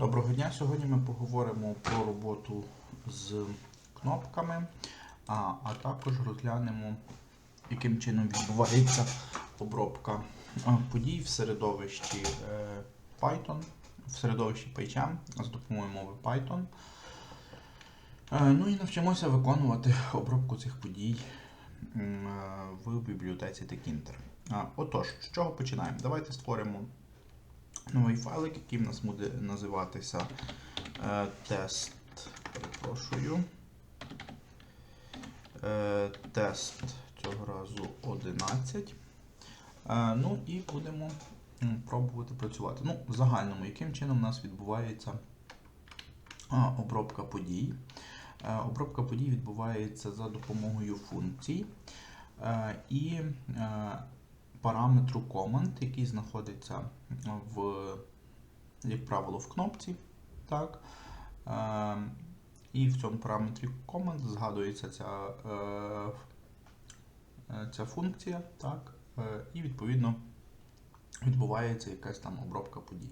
Доброго дня! Сьогодні ми поговоримо про роботу з кнопками, а, а також розглянемо, яким чином відбувається обробка подій в середовищі е, Python, в середовищі PyCharm з допомогою мови Python. Е, Ну і навчимося виконувати обробку цих подій е, в бібліотеці Tkinter. А, Отож, з чого починаємо? Давайте створимо новий файлик, який в нас буде називатися е, тест. Перепрошую. Е, тест цього разу 11. Е, ну і будемо пробувати працювати. Ну, в загальному, яким чином у нас відбувається обробка подій. Е, обробка подій відбувається за допомогою функцій е, і параметру command, який знаходиться в, як правило, в кнопці. Так? Е, і в цьому параметрі command згадується ця, е, е, ця функція, так? Е, і відповідно відбувається якась там обробка подій.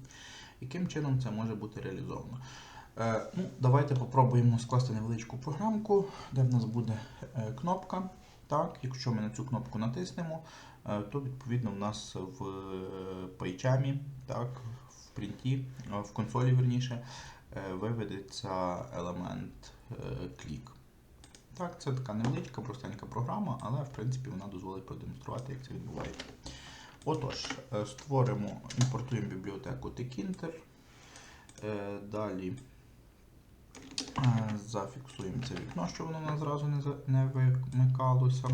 Яким чином це може бути реалізовано? Ну, Давайте попробуємо скласти невеличку програмку, де в нас буде кнопка. Так, Якщо ми на цю кнопку натиснемо, е, то відповідно в нас в пайчамі, так, в принті, е, в консолі верніше, е, виведеться елемент е, клік. Так, це така невеличка, простенька програма, але в принципі вона дозволить продемонструвати, як це відбувається. Отож, е, створимо, імпортуємо бібліотеку Tkinter. Е, Далі е, зафіксуємо це вікно, щоб воно нас зразу не, вимикалося.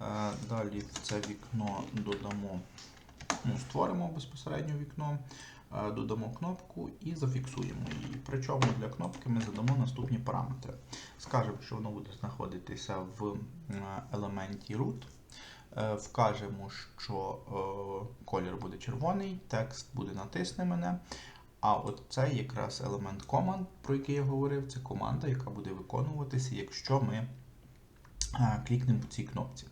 Е, Далі в це вікно додамо, ну, створимо безпосередньо вікно, е, додамо кнопку і зафіксуємо її. Причому для кнопки ми задамо наступні параметри. Скажемо, що воно буде знаходитися в е, елементі root. Е, Вкажемо, що е, колір буде червоний, текст буде натисни мене. А от це якраз елемент команд, про який я говорив, це команда, яка буде виконуватися, якщо ми е, клікнемо по цій кнопці.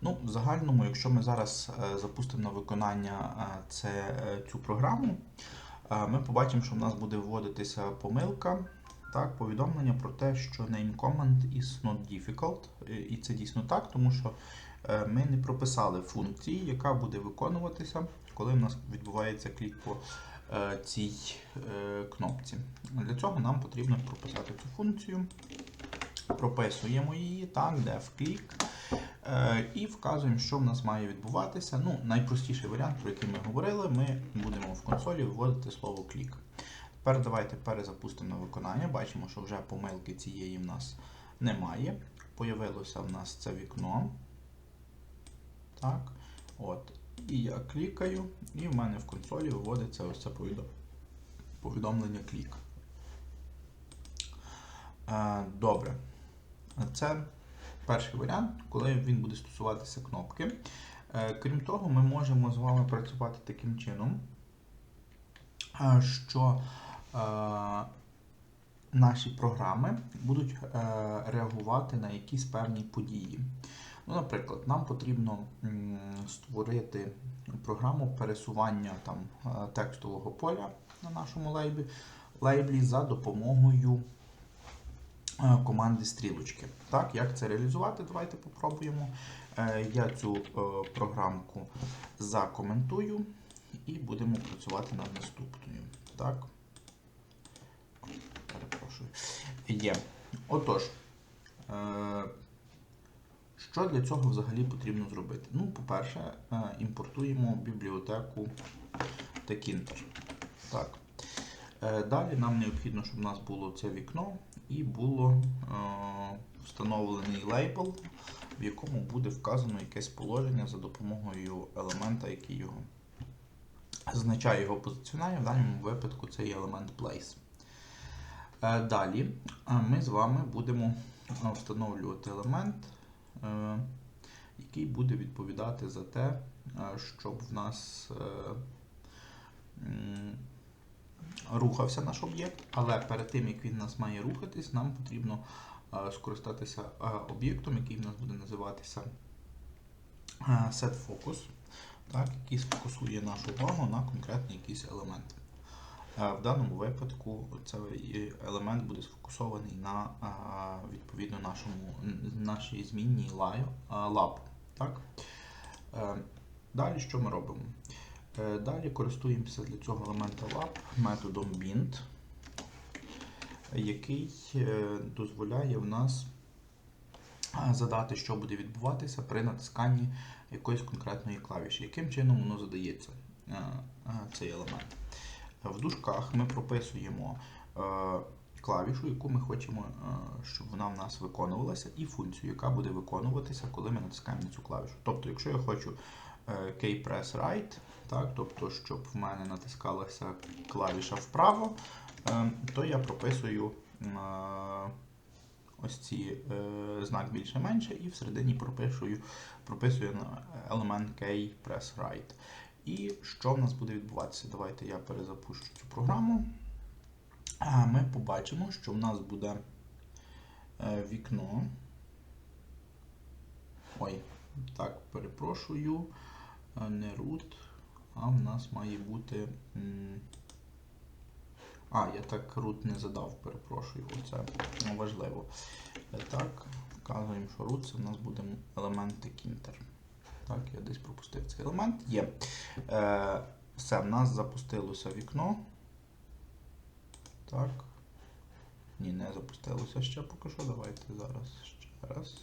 Ну, в загальному, якщо ми зараз е, запустимо на виконання е, це, цю програму, ми побачимо, що в нас буде вводитися помилка, так, повідомлення про те, що name command is not difficult. І це дійсно так, тому що ми не прописали функції, яка буде виконуватися, коли в нас відбувається клік по цій е, кнопці. Для цього нам потрібно прописати цю функцію. Прописуємо її, так, де в клік. Е, і вказуємо, що в нас має відбуватися. Ну, найпростіший варіант, про який ми говорили, ми будемо в консолі вводити слово клік. Тепер давайте перезапустимо виконання. Бачимо, що вже помилки цієї в нас немає. Появилося в нас це вікно. Так. От. І я клікаю, і в мене в консолі виводиться ось це повідом- повідомлення клік. Е, Добре. Це перший варіант, коли він буде стосуватися кнопки. Е, Крім того, ми можемо з вами працювати таким чином, е, що наші програми будуть реагувати на якісь певні події. Ну, наприклад, нам потрібно створити програму пересування там, е, текстового поля на нашому лейбі, лейблі за допомогою е, команди стрілочки. Так, як це реалізувати? Давайте попробуємо. Е, Я цю програмку закоментую і будемо працювати над наступною. Так. Перепрошую. Є. Отож, що для цього взагалі потрібно зробити? Ну, по-перше, е, імпортуємо бібліотеку Tkinter. Так. Е, Далі нам необхідно, щоб у нас було це вікно і було е, встановлений лейбл, в якому буде вказано якесь положення за допомогою елемента, який його означає його позиціонування. В даному випадку це є елемент place. Далі ми з вами будемо встановлювати елемент, який буде відповідати за те, е, щоб в нас е, рухався наш об'єкт, але перед тим, як він нас має рухатись, нам потрібно е, скористатися е, об'єктом, який в нас буде називатися е, setFocus, так, який сфокусує нашу увагу на конкретний якийсь елемент. Е, В даному випадку цей елемент буде сфокусований на е, відповідно нашому, нашій змінній е, lab. Так? Далі що ми робимо? Далі користуємося для цього елемента lab методом bind, який дозволяє в нас задати, що буде відбуватися при натисканні якоїсь конкретної клавіші. Яким чином воно задається, цей елемент? В дужках ми прописуємо е, клавішу, яку ми хочемо, е, щоб вона в нас виконувалася, і функцію, яка буде виконуватися, коли ми натискаємо на цю клавішу. Тобто, якщо я хочу е, keypress right, так, тобто, щоб в мене натискалася клавіша вправо, то я прописую ось ці знак більше-менше, і всередині прописую, прописую елемент keypress right. І що в нас буде відбуватися? Давайте я перезапущу цю програму. Ми побачимо, що в нас буде е, вікно. Ой, так, перепрошую. Е, Не root, а в нас має бути. А, я так root не задав, перепрошую. Оце важливо. Е, Так, вказуємо, що root це в нас буде елемент Kinter. Так, я десь пропустив цей елемент. Є. Е, все, в нас запустилося вікно. Так. Ні, не запустилося ще поки що. Давайте зараз ще раз.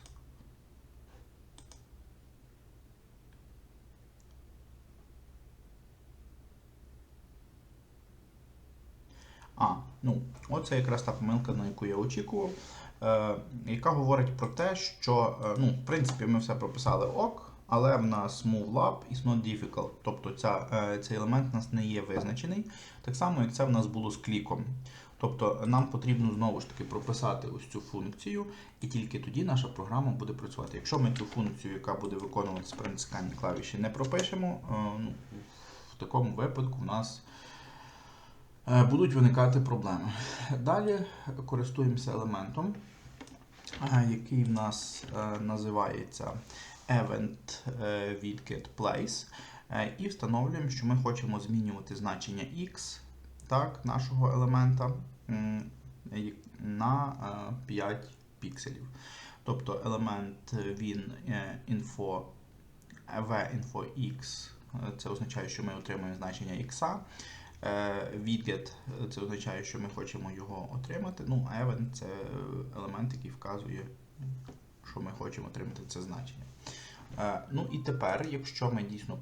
А, ну, оце якраз та помилка, на яку я очікував, е, яка говорить про те, що, е, ну, в принципі, ми все прописали ок, але в нас move lab is not difficult. Тобто ця, е, цей елемент у нас не є визначений. Так само, як це в нас було з кліком. Тобто нам потрібно знову ж таки прописати ось цю функцію, і тільки тоді наша програма буде працювати. Якщо ми цю функцію, яка буде виконуватися при натисканні клавіші, не пропишемо, е, ну, в такому випадку в нас е, будуть виникати проблеми. Далі користуємося елементом, який в нас називається event е, від getPlace, е, і встановлюємо, що ми хочемо змінювати значення x так, нашого елемента на е, 5 пікселів. Тобто елемент е, він е, info v-info-x, е, це означає, що ми отримуємо значення x. Е, е, це означає, що ми хочемо його отримати. Ну, event це елемент, який вказує, що ми хочемо отримати це значення. Е, Ну і тепер, якщо ми дійсно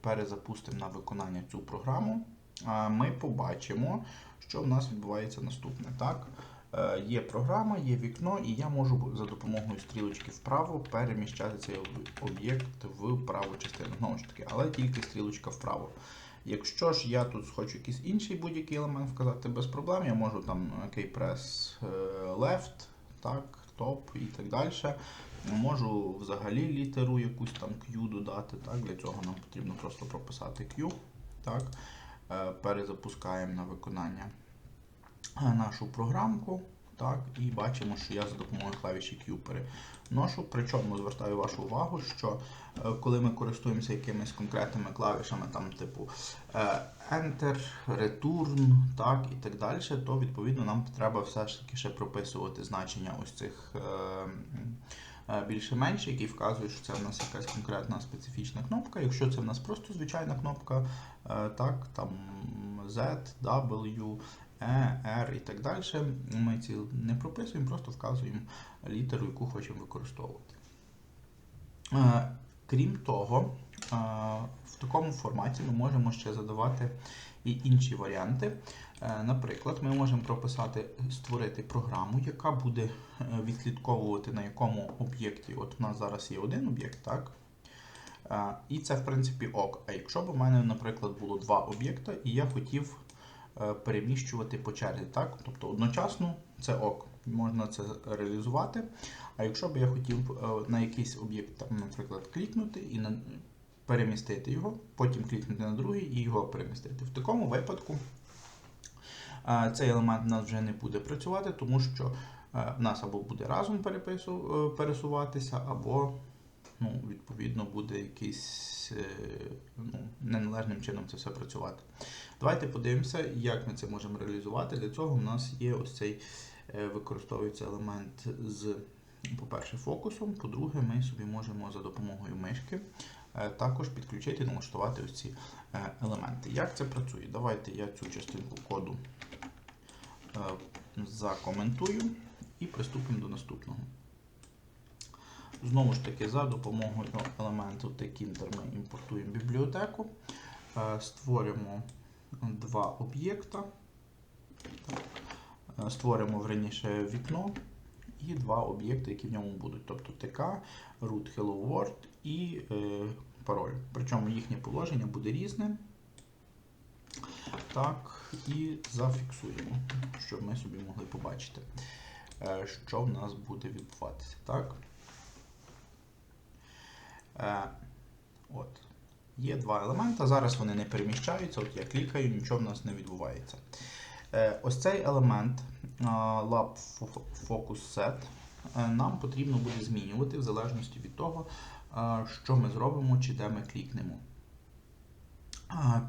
перезапустимо на виконання цю програму, е, ми побачимо, що в нас відбувається наступне. Так? Е, Є програма, є вікно, і я можу за допомогою стрілочки вправо переміщати цей об'єкт в праву частину. Знову ж таки, але тільки стрілочка вправо. Якщо ж я тут хочу якийсь інший будь-який елемент вказати без проблем, я можу там е, left, так, top і так далі. Можу взагалі літеру якусь там Q додати. Так, Для цього нам потрібно просто прописати Q. Так, е, перезапускаємо на виконання е, нашу програмку. Так, і бачимо, що я за допомогою клавіші Q переношу. Причому звертаю вашу увагу, що е, коли ми користуємося якимись конкретними клавішами, там типу Enter, Return, так, і так далі, то відповідно нам треба все ж таки ще прописувати значення ось цих більше-менше, які вказують, що це в нас якась конкретна специфічна кнопка. Якщо це в нас просто звичайна кнопка, е, так, там Z, W, E, R і так далі, ми ці не прописуємо, просто вказуємо літеру, яку хочемо використовувати. Е, Крім того, е, в такому форматі ми можемо ще задавати і інші варіанти. Е, Наприклад, ми можемо прописати, створити програму, яка буде е, відслідковувати на якому об'єкті. От у нас зараз є один об'єкт, так? Е, І це, в принципі, ок. А якщо б у мене, наприклад, було два об'єкта, і я хотів переміщувати по черзі, так? Тобто одночасно це ок, можна це реалізувати. А якщо б я хотів на якийсь об'єкт, наприклад, клікнути і. Перемістити його, потім клікнути на другий і його перемістити. В такому випадку цей елемент у нас вже не буде працювати, тому що е, в нас або буде разом е, пересуватися, або ну, відповідно буде якийсь е, ну, неналежним чином це все працювати. Давайте подивимося, як ми це можемо реалізувати. Для цього в нас є ось цей використовується елемент з, по-перше, фокусом. По-друге, ми собі можемо за допомогою мишки також підключити і налаштувати ось ці е, елементи. Як це працює? Давайте я цю частинку коду е, закоментую і приступимо до наступного. Знову ж таки, за допомогою елементу tkinter ми імпортуємо бібліотеку, е, створимо два об'єкта. Е, створимо верніше вікно і два об'єкти, які в ньому будуть. Тобто tk, root hello world і е, пароль. Причому їхнє положення буде різним. Так, і зафіксуємо, щоб ми собі могли побачити, е, що в нас буде відбуватися. Так. Е, От. Є два елемента. Зараз вони не переміщаються. От я клікаю, нічого в нас не відбувається. Е, Ось цей елемент Lab Focus Set нам потрібно буде змінювати в залежності від того, що ми зробимо чи де ми клікнемо.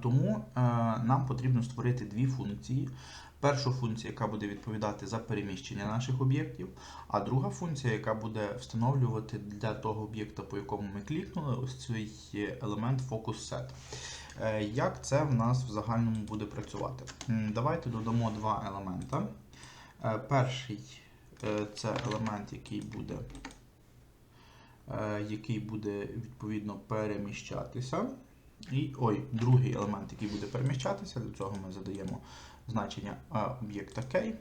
Тому е, нам потрібно створити дві функції. Першу функцію, яка буде відповідати за переміщення наших об'єктів, а друга функція, яка буде встановлювати для того об'єкта, по якому ми клікнули, ось цей елемент Focus Set. Е, Як це в нас в загальному буде працювати? Давайте додамо два елемента. Е, Перший це елемент, який буде, який буде відповідно переміщатися. І ой, другий елемент, який буде переміщатися, для цього ми задаємо значення е, об'єкта K.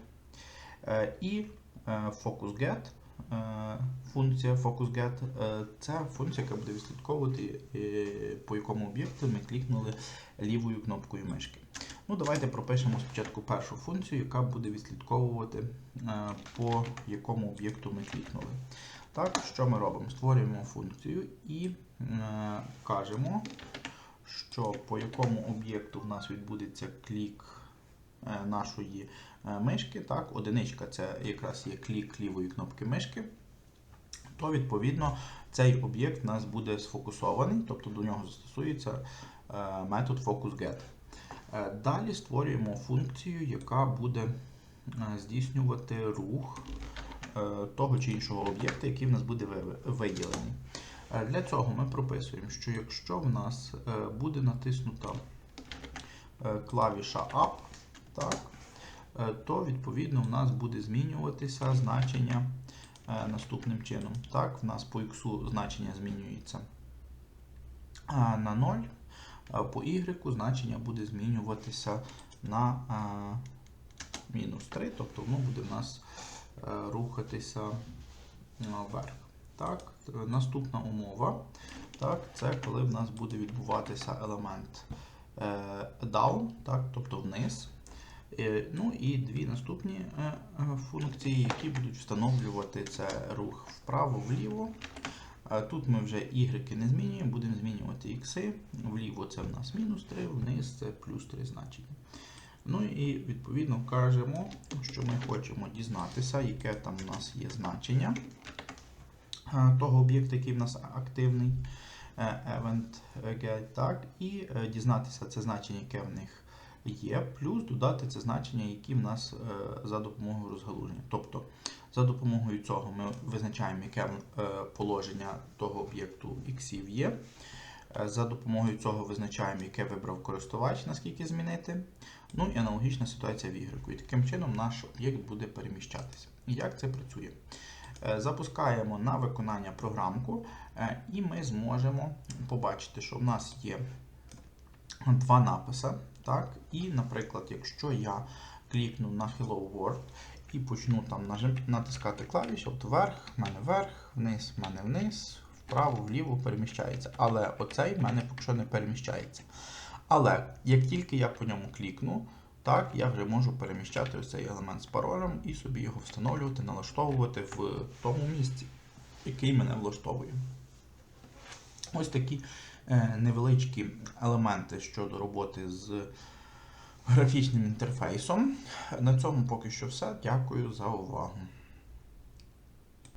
Е, І е, FocusGet. е, Функція FocusGet е, це функція, яка буде відслідковувати, е, по якому об'єкту ми клікнули лівою кнопкою мишки. Ну, Давайте пропишемо спочатку першу функцію, яка буде відслідковувати, е, по якому об'єкту ми клікнули. Так, що ми робимо? Створюємо функцію і е, кажемо, що по якому об'єкту в нас відбудеться клік е, нашої е, мишки. Так, Одиничка це якраз є клік лівої кнопки мишки. То, відповідно, цей об'єкт у нас буде сфокусований, тобто до нього застосується е, метод FocusGet. Е, Далі створюємо функцію, яка буде е, здійснювати рух того чи іншого об'єкта, який в нас буде ви- виділений. Е, Для цього ми прописуємо, що якщо в нас е, буде натиснута е, клавіша Up, так, е, то відповідно в нас буде змінюватися значення е, наступним чином. Так, в нас по X значення змінюється е, на 0, а по Y значення буде змінюватися на е, мінус 3, тобто воно буде в нас е, рухатися е, вверх. Так, е, наступна умова. Так, це коли в нас буде відбуватися елемент е, down, так, тобто вниз. Е, ну і дві наступні е, е, функції, які будуть встановлювати це рух вправо-вліво. Е, Тут ми вже y не змінюємо, будемо змінювати x. Вліво це в нас мінус 3, вниз це плюс 3 значення. Ну і відповідно кажемо, що ми хочемо дізнатися, яке там у нас є значення е, того об'єкта, який в нас активний е, event get, так, і е, дізнатися це значення, яке в них є, плюс додати це значення, які в нас е, за допомогою розгалуження. Тобто за допомогою цього ми визначаємо, яке е, положення того об'єкту іксів є. Е, За допомогою цього визначаємо, яке вибрав користувач, наскільки змінити. Ну і аналогічна ситуація в Y. І таким чином наш об'єкт буде переміщатися. І як це працює? Е, Запускаємо на виконання програмку, е, і ми зможемо побачити, що в нас є два написи. Так? І, наприклад, якщо я клікну на Hello World і почну там натискати клавіші, от вверх, в мене вверх, вниз, в мене вниз, вправо, вліво переміщається. Але оцей в мене поки що не переміщається. Але як тільки я по ньому клікну, так, я вже можу переміщати ось цей елемент з паролем і собі його встановлювати, налаштовувати в тому місці, який мене влаштовує. Ось такі е, невеличкі елементи щодо роботи з графічним інтерфейсом. На цьому поки що все. Дякую за увагу.